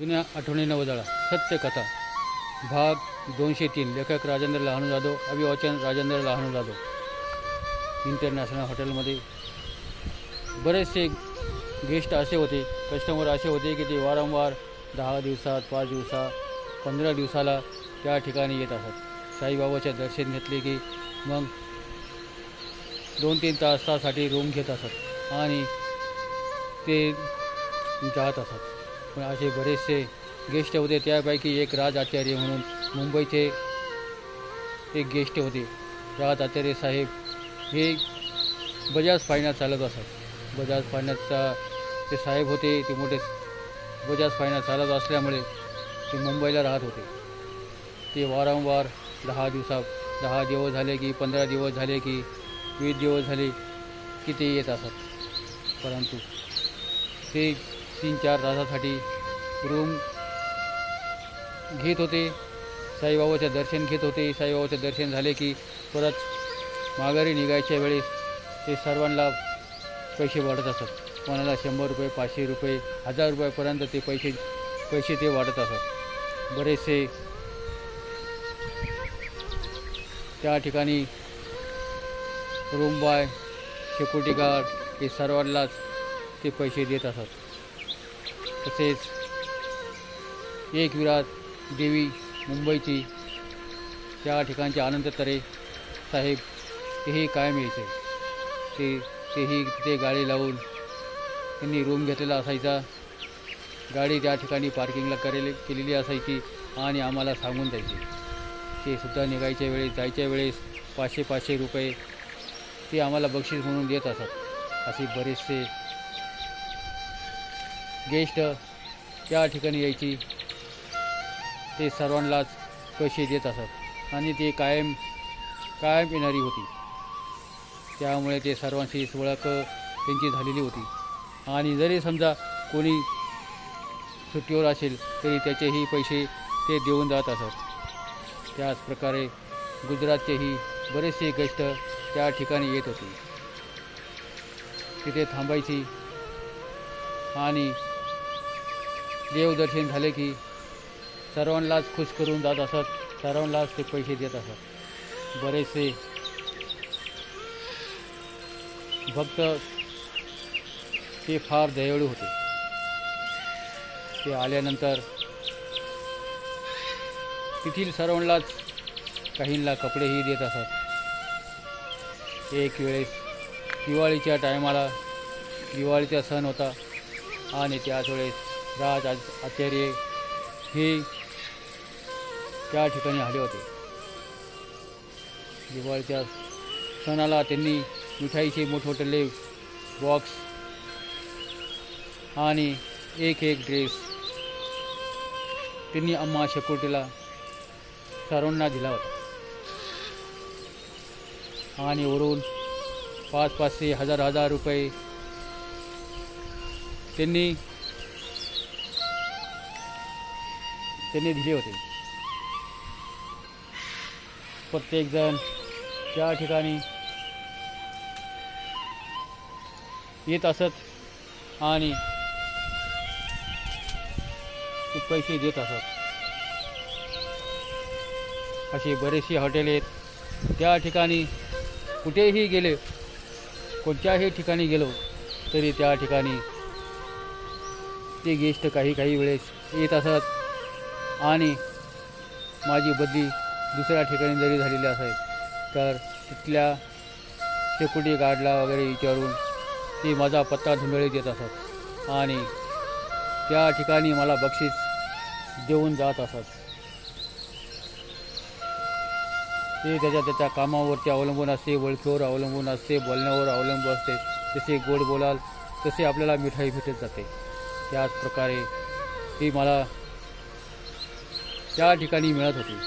जुन्या आठवणी नवदळा सत्यकथा भाग दोनशे तीन. लेखक राजेंद्र लहानू जाधव. अभिवाचन राजेंद्र लहानू जाधव. इंटरनॅशनल हॉटेलमध्ये बरेचसे गेस्ट असे होते. कस्टमर असे होते की ते वारंवार दहा दिवसात पाच दिवसात पंधरा दिवसाला त्या ठिकाणी येत असत. साईबाबाचे दर्शन घेतले की मग दोन तीन तासासाठी रूम घेत असत आणि ते जात असत. पण असे बरेचसे गेस्ट होते त्यापैकी एक राज आचार्य म्हणून मुंबईचे एक गेस्ट होते. राज आचार्य साहेब हे बजाज फायनान्स चालत असत. बजाज फायनान्सचा ते साहेब होते ते मोठे बजाज फायनान्स चालत असल्यामुळे ते मुंबईला राहत होते. ते वारंवार दहा दिवसा दहा दिवस झाले की पंधरा दिवस झाले की वीस दिवस झाले की ते येत असत. परंतु ते तीन चार तासासाठी रूम घेत होते. साईबाबाचे दर्शन घेत होते. साईबाबाचे दर्शन झाले की परत माघारी निघायच्या वेळेस ते सर्वांना पैसे वाटत असत. कोणाला शंभर रुपये पाचशे रुपये हजार रुपयापर्यंत ते पैसे पैसे ते वाटत असत. बरेचसे त्या ठिकाणी रूम बॉय सिक्युरिटी गार्ड हे सर्वांनाच ते पैसे देत असत. तसेच एक विराट देवी मुंबईची त्या ठिकाणचे आनंद तरे साहेब तेही कायम यायचे. ते तेही तिथे गाडी लावून त्यांनी रूम घेतलेला असायचा. गाडी त्या ठिकाणी पार्किंगला करेल केलेली असायची आणि आम्हाला सांगून द्यायची. ते सुद्धा निघायच्या वेळेस जायच्या वेळेस पाचशे पाचशे रुपये ते आम्हाला बक्षीस म्हणून देत असत. असे बरेचसे गेस्ट त्या ठिकाणी यायची. ते सर्वांनाच पैसे देत असत. आणि ते कायम कायम येणारी होती. त्यामुळे ते सर्वांशी ओळख त्यांची झालेली होती. आणि जरी समजा कोणी सुट्टीवर असेल तरी त्याचेही पैसे ते देऊन जात असत. त्याच प्रकारे गुजरातचेही बरेचसे गेस्ट त्या ठिकाणी येत होते. तिथे थांबायची आणि देवदर्शन झाले की सर्वांनाच खुश करून जात असत सर्वांनाच ते पैसे देत असत. बरेचसे भक्त ते फार दयाळू होते. ते आल्यानंतर तेथील सर्वांनाच काहींना कपडेही देत असत. एक वेळेस दिवाळीच्या टायमाला दिवाळीचा सण होता आणि त्याच वेळेस राज आचार्य हे त्या ठिकाणी आले होते. दिवाळीच्या सणाला त्यांनी मिठाईचे मोठमोठे बॉक्स आणि एक एक ड्रेस त्यांनी अम्मा शकोटीला सर्वांना दिला होता. आणि वरून पाच पाचशे हजार हजार रुपये त्यांनी त्यांनी दिले होते. प्रत्येकजण त्या ठिकाणी येत असत आणि पैसे देत असत. अशी बरेचशी हॉटेल आहेत. त्या ठिकाणी कुठेही गेले कोणत्याही ठिकाणी गेलो तरी त्या ठिकाणी ते गेस्ट काही काही वेळेस येत असत. आणि माझी बदली दुसऱ्या ठिकाणी जरी झालेली असेल तर तिथल्या सिक्युरिटी गार्डला वगैरे विचारून ते माझा पत्ता धुमेळी देत असत. आणि त्या ठिकाणी मला बक्षीस देऊन जात असत. ते त्याच्या त्याच्या कामावरती अवलंबून असते ओळखीवर अवलंबून असते बोलण्यावर अवलंबून असते. जसे गोड बोलाल तसे आपल्याला मिठाई भेटत जाते. त्याचप्रकारे ती मला त्या ठिकाणी मिळत होती.